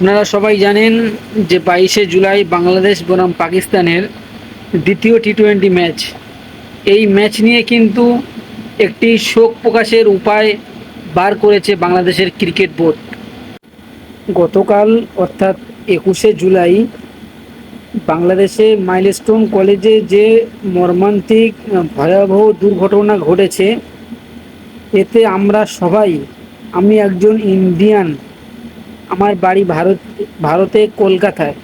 আপনারা সবাই জানেন যে বাইশে জুলাই বাংলাদেশ বনাম পাকিস্তানের দ্বিতীয় টি টোয়েন্টি ম্যাচ। এই ম্যাচ নিয়ে কিন্তু একটি শোক প্রকাশের উপায় বার করেছে বাংলাদেশের ক্রিকেট বোর্ড। গতকাল, অর্থাৎ একুশে জুলাই, বাংলাদেশে মাইলস্টোন কলেজে যে মর্মান্তিক, ভয়াবহ দুর্ঘটনা ঘটেছে, এতে আমরা সবাই, আমি একজন ইন্ডিয়ান আমার বাড়ি ভারত, ভারতে কলকাতায়।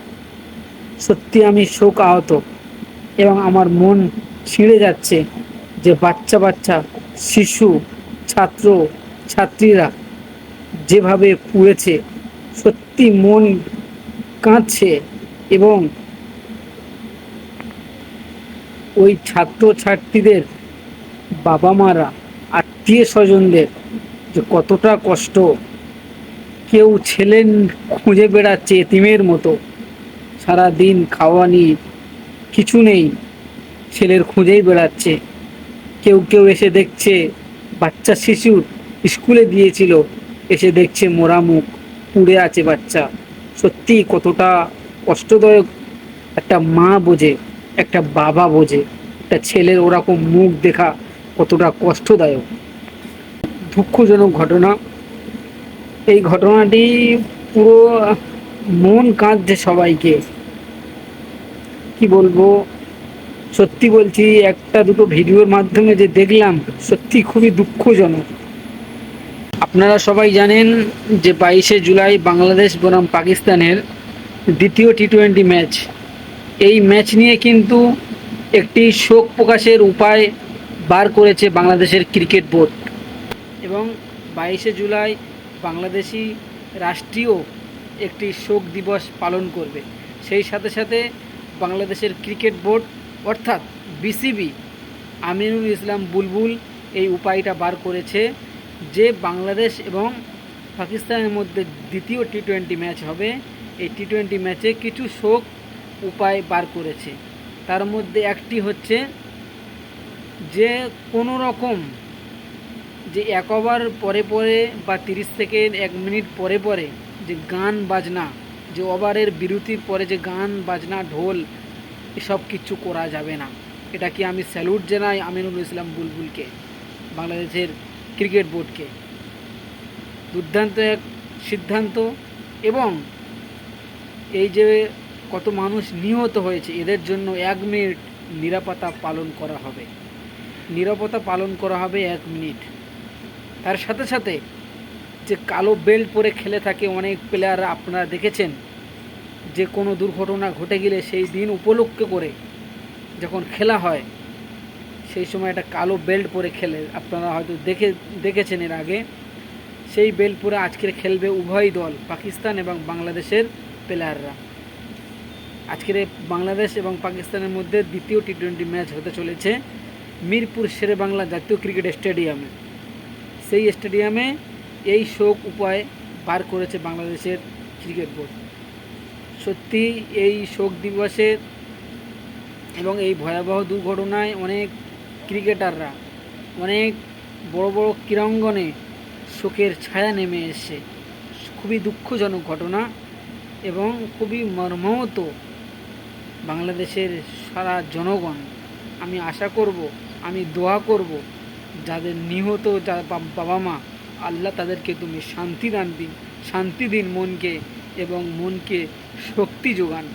সত্যি আমি শোক আহত এবং আমার মন ছিঁড়ে যাচ্ছে যে বাচ্চা বাচ্চা, শিশু, ছাত্র, ছাত্রীরা যেভাবে পুড়েছে, সত্যি মন কাঁদছে এবং ওই ছাত্র ছাত্রীদের বাবা মারা আত্মীয় স্বজনদের যে কতটা কষ্ট কেউ ছেলে খুঁজে বেড়াচ্ছে এতিমের মতো। সারা দিন খাওয়া নিয়ে কিছু নেই, ছেলের খুঁজেই বেড়াচ্ছে। কেউ কেউ এসে দেখছে বাচ্চা শিশুর স্কুলে দিয়েছিল, এসে দেখছে মোরা মুখ পুড়ে আছে বাচ্চা। সত্যি কতটা কষ্টদায়ক। একটা মা বোঝে, একটা বাবা বোঝে, একটা ছেলের ওরকম মুখ দেখা কতটা কষ্টদায়ক। দুঃখজনক ঘটনা। এই ঘটনাটি পুরো মন কাঁদছে সবাইকে। কি বলব? সত্যি বলছি, একটা দুটো ভিডিওর মাধ্যমে যে দেখলাম, সত্যি খুবই দুঃখজনক। আপনারা সবাই জানেন যে বাইশে জুলাই বাংলাদেশ বনাম পাকিস্তানের দ্বিতীয় টি টোয়েন্টি ম্যাচ। এই ম্যাচ নিয়ে কিন্তু একটি শোক প্রকাশের উপায় বার করেছে বাংলাদেশের ক্রিকেট বোর্ড। এবং বাইশে জুলাই বাংলাদেশি রাষ্ট্রীয় একটি শোক দিবস পালন করবে। সেই সাথে সাথে বাংলাদেশের ক্রিকেট বোর্ড অর্থাৎ বিসিবি আমিনুল ইসলাম বুলবুল এই উপায়টা বার করেছে যে বাংলাদেশ এবং পাকিস্তানের মধ্যে দ্বিতীয় টি টোয়েন্টি ম্যাচ হবে। এই টি টোয়েন্টি ম্যাচে কিছু শোক উপায় বার করেছে। তার মধ্যে একটি হচ্ছে যে কোনো রকম যে এক ওভার পরে পরে বা তিরিশ থেকে এক মিনিট পরে পরে যে গান বাজনা, যে ওভারের বিরতির পরে যে গান বাজনা, ঢোল, এসব কিছু করা যাবে না। এটা কি আমি স্যালুট জানাই আমিনুল ইসলাম বুলবুলকে, বাংলাদেশের ক্রিকেট বোর্ডকে? দুর্দান্ত এক সিদ্ধান্ত এবং এই যে কত মানুষ নিহত হয়েছে, এদের জন্য এক মিনিট নিরাপত্তা পালন করা হবে। নিরাপত্তা পালন করা হবে এক মিনিট। তার সাথে সাথে যে কালো বেল্ট পরে খেলে থাকে অনেক প্লেয়াররা আপনারা দেখেছেন, যে কোনো দুর্ঘটনা ঘটে গেলে সেই দিন উপলক্ষ করে যখন খেলা হয়, সেই সময় একটা কালো বেল্ট পরে খেলে। আপনারা হয়তো দেখে, দেখেছেন এর আগে। সেই বেল্ট পরে আজকের খেলবে উভয় দল, পাকিস্তান এবং বাংলাদেশের প্লেয়াররা আজকের বাংলাদেশ এবং পাকিস্তানের মধ্যে দ্বিতীয় টি টোয়েন্টি ম্যাচ হতে চলেছে মিরপুর শেরে বাংলা জাতীয় ক্রিকেট স্টেডিয়ামে। সেই স্টেডিয়ামে এই শোক উপায় বার করেছে বাংলাদেশের ক্রিকেট বোর্ড। সত্যি এই শোক দিবসে এবং এই ভয়াবহ দুর্ঘটনায় অনেক ক্রিকেটাররা, অনেক বড় বড় ক্রীড়াঙ্গনে শোকের ছায়া নেমে এসছে। খুবই দুঃখজনক ঘটনা এবং খুবই মর্মাহত বাংলাদেশের সারা জনগণ। আমি আশা করব, আমি দোয়া করব যাদের নিহত যা বাবা মা, আল্লাহ তাদেরকে তুমি শান্তি দান দিন, শান্তি দিন মনকে এবং মনকে শক্তি যোগান।